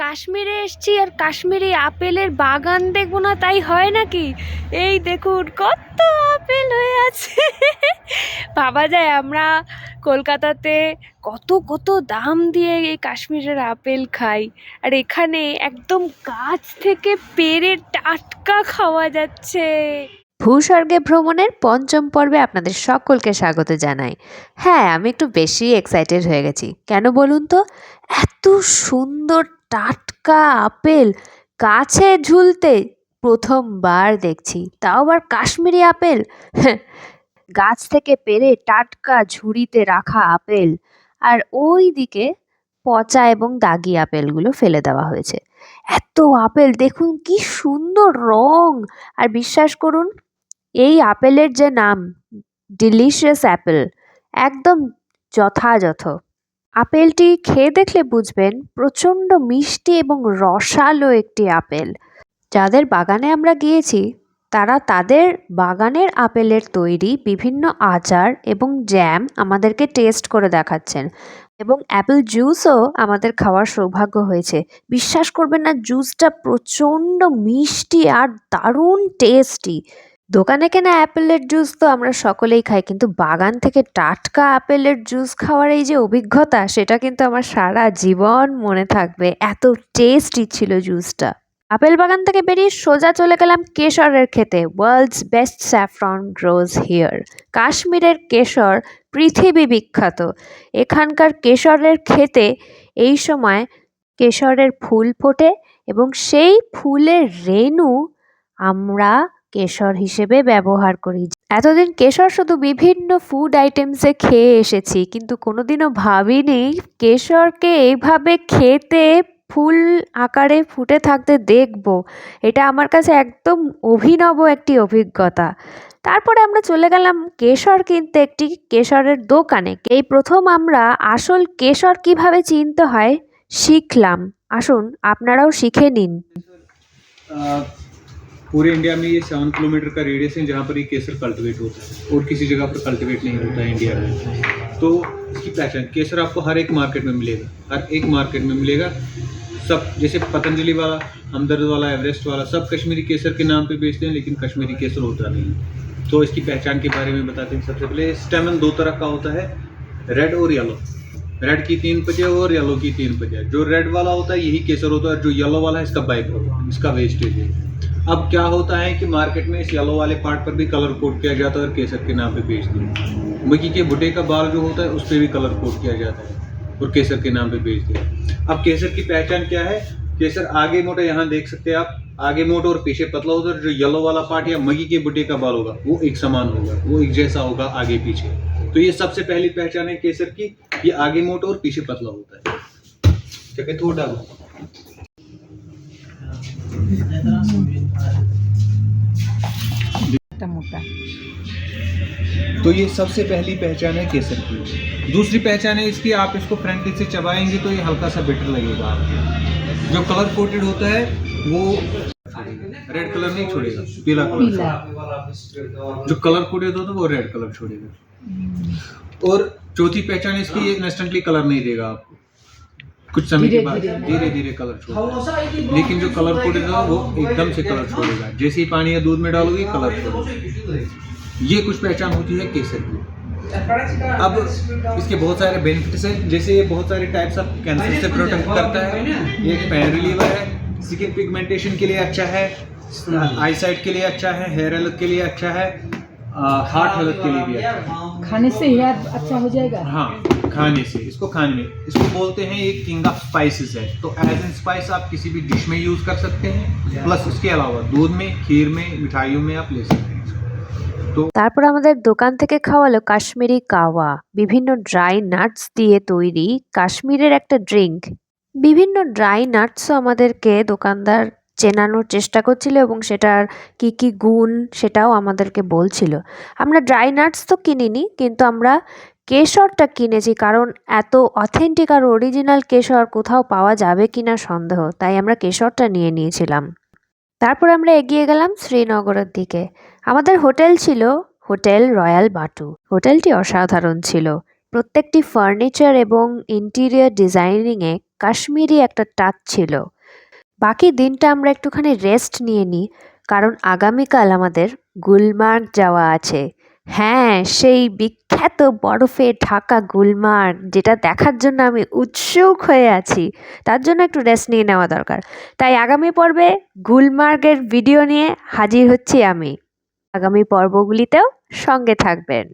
কাশ্মীরে এসছি আর কাশ্মীরি আপেলের বাগান দেখব না, তাই হয় নাকি? এই দেখুন, কত আপেল হয়ে আছে। ভাবা যায় আমরা কলকাতাতে কত কত দাম দিয়ে এই কাশ্মীরের আপেল খাই। আর এখানে একদম গাছ থেকে পেরে টাটকা খাওয়া যাচ্ছে। ভূস্বর্গে ভ্রমণের পঞ্চম পর্বে আপনাদের সকলকে স্বাগত জানাই। হ্যাঁ আমি একটু বেশি এক্সাইটেড হয়ে গেছি। কেন বলুন তো? এত সুন্দর টাটকা আপেল গাছে ঝুলতে প্রথমবার দেখছি। তাও আবার কাশ্মীরি আপেল? হ্যাঁ, গাছ থেকে পেরে টাটকা ঝুড়িতে রাখা আপেল। আর ওই দিকে পচা এবং দাগি আপেলগুলো ফেলে দেওয়া হয়েছে। এত আপেল দেখুন কি সুন্দর রং! আর বিশ্বাস করুন এই আপেলের যে নাম ডিলিশিয়াস অ্যাপেল একদম যথাযথ। আপেলটি খেয়ে দেখলে বুঝবেন প্রচণ্ড মিষ্টি এবং রসালো একটি আপেল। যাদের বাগানে আমরা গিয়েছি, তারা তাদের বাগানের আপেলের তৈরি বিভিন্ন আচার এবং জ্যাম আমাদেরকে টেস্ট করে দেখাচ্ছেন এবং অ্যাপেল জুসও আমাদের খাওয়ার সৌভাগ্য হয়েছে। বিশ্বাস করবেন না জুসটা প্রচণ্ড মিষ্টি আর দারুণ টেস্টি দোকানে কেনা অ্যাপেলের জুস তো আমরা সকলেই খাই, কিন্তু বাগান থেকে টাটকা আপেলের জুস খাওয়ার এই যে অভিজ্ঞতা, সেটা কিন্তু আমার সারা জীবন মনে থাকবে। এত টেস্টি ছিল জুসটা আপেল বাগান থেকে বেরিয়ে সোজা চলে গেলাম কেশরের খেতে world's best saffron grows here কাশ্মীরের কেশর পৃথিবী বিখ্যাত। এখানকার কেশরের খেতে এই সময় কেশরের ফুল ফোটে এবং সেই ফুলের রেণু আমরা কেশর হিসেবে ব্যবহার করি। এতদিন কেশর শুধু বিভিন্ন ফুড আইটেমসে খেয়ে এসেছি, কিন্তু কোনোদিনও ভাবিনি কেশরকে এইভাবে খেতে ফুল আকারে ফুটে থাকতে দেখব। এটা আমার কাছে একদম অভিনব একটি অভিজ্ঞতা। তারপরে আমরা চলে গেলাম কেশর কিনতে একটি কেশরের দোকানে। এই প্রথম আমরা আসল কেশর কীভাবে চিনতে হয় শিখলাম। আসুন, আপনারাও শিখে নিন। पूरे इंडिया में ये सेवन किलोमीटर का रेडियस है जहाँ पर ये केसर कल्टीवेट होता है और किसी जगह पर कल्टीवेट नहीं होता है इंडिया में। तो इसकी पहचान केसर आपको हर एक मार्केट में मिलेगा। हर एक मार्केट में मिलेगा। सब, जैसे पतंजलि वाला, हमदर्द वाला, एवरेस्ट वाला, सब कश्मीरी केसर के नाम पे बेचते हैं, लेकिन कश्मीरी केसर होता नहीं तो इसकी पहचान के बारे में बताते हैं सबसे पहले। स्टेमन दो तरह का होता है रेड और येलो रेड की तीन पतिया और येलो की तीन पतिया जो रेड वाला होता है, यही केसर होता है जो येलो वाला है, इसका बाइक होता है इसका वेस्टेज है। अब क्या होता है कि मार्केट में इस येलो वाले पार्ट पर भी कलर कोड किया जाता है और केसर के नाम पे बेच दिया मक्की के भुट्टे का बाल जो होता है उस पर भी कलर कोड किया जाता है और केसर के नाम पे बेच दिया अब केसर की पहचान क्या है? केसर आगे मोटा यहाँ देख सकते हैं आप। आगे मोटा और पीछे पतला होता है, जो येलो वाला पार्ट या मगी के बुड्ढे का बाल होगा, वो एक समान होगा, वो एक जैसा होगा आगे पीछे। तो ये सबसे पहली पहचान है केसर की ये आगे मोटा और पीछे पतला होता है। ठीक है, थोड़ा तो ये सबसे पहली पहचान है केसर की। दूसरी पहचान है इसकी आप इसको फ्रंटली से चबाएँगे तो ये हल्का सा बिटर लगेगा आपको। जो कलर कोटेड होता है वो रेड कलर नहीं छोड़ेगा पीला कलर छोड़ेगा। जो कलर कोटेड होता है वो रेड कलर छोड़ेगा। और चौथी पहचान इसकी ये इंस्टेंटली कलर नहीं देगा आपको। कुछ समय के बाद धीरे धीरे कलर छोड़ेगा लेकिन जो कलर होगा वो एकदम से कलर छोड़ेगा जैसे ही पानी या दूध में डालोगे कलर छोड़ेगा ये कुछ पहचान होती है केसर की। अब इसके बहुत सारे बेनिफिट्स हैं। जैसे ये बहुत सारे टाइप्स ऑफ़ कैंसर से प्रोटेक्ट करता है। ये एक पेन रिलीवर है। स्किन पिगमेंटेशन के लिए अच्छा है। आई साइट के लिए अच्छा है। हेयर हेल्थ के लिए अच्छा है। हार्ट हेल्थ के लिए भी अच्छा है खाने से हेयर अच्छा हो जाएगा हाँ खाने से इसको खाने में इसको बोलते हैं ये किंग ऑफ स्पाइसेस है तो एज एन स्पाइस आप किसी भी डिश में यूज कर सकते हैं प्लस उसके अलावा दूध में खीर में मिठाइयों में आप ले सकते हैं इसको। तो তারপর আমাদের দোকান থেকে খাওয়ালো কাশ্মীরি কাওয়া বিভিন্ন ড্রাই নাটস দিয়ে তৈরি কাশ্মীরের একটা ড্রিঙ্ক বিভিন্ন ড্রাই নাটসও আমাদেরকে দোকানদার চেনানোর চেষ্টা করছিল এবং সেটার কি কি গুণ সেটাও আমাদেরকে বলছিল। আমরা ড্রাই নাটস তো কিনিনি, কিন্তু আমরা কেশরটা কিনেছি কারণ এত অথেন্টিক আর অরিজিনাল কেশর কোথাও পাওয়া যাবে কিনা সন্দেহ, তাই আমরা কেশরটা নিয়ে নিয়েছিলাম। তারপর আমরা এগিয়ে গেলাম শ্রীনগরের দিকে। আমাদের হোটেল ছিল হোটেল রয়্যাল বাটু। হোটেলটি অসাধারণ ছিল। প্রত্যেকটি ফার্নিচার এবং ইন্টিরিয়ার ডিজাইনিংয়ে কাশ্মীরি একটা টাচ ছিল। বাকি দিনটা আমরা একটুখানি রেস্ট নিয়ে নিই, কারণ আগামীকাল আমাদের গুলমার্গ যাওয়া আছে। হ্যাঁ সেই বিখ্যাত বরফে ঢাকা গুলমার্গ, যেটা দেখার জন্য আমি উৎসুক হয়ে আছি। তার জন্য একটু রেস্ট নিয়ে নেওয়া দরকার। তাই আগামী পর্বে গুলমার্গের ভিডিও নিয়ে হাজির হচ্ছি আমি। আগামী পর্বগুলিতেও সঙ্গে থাকবেন।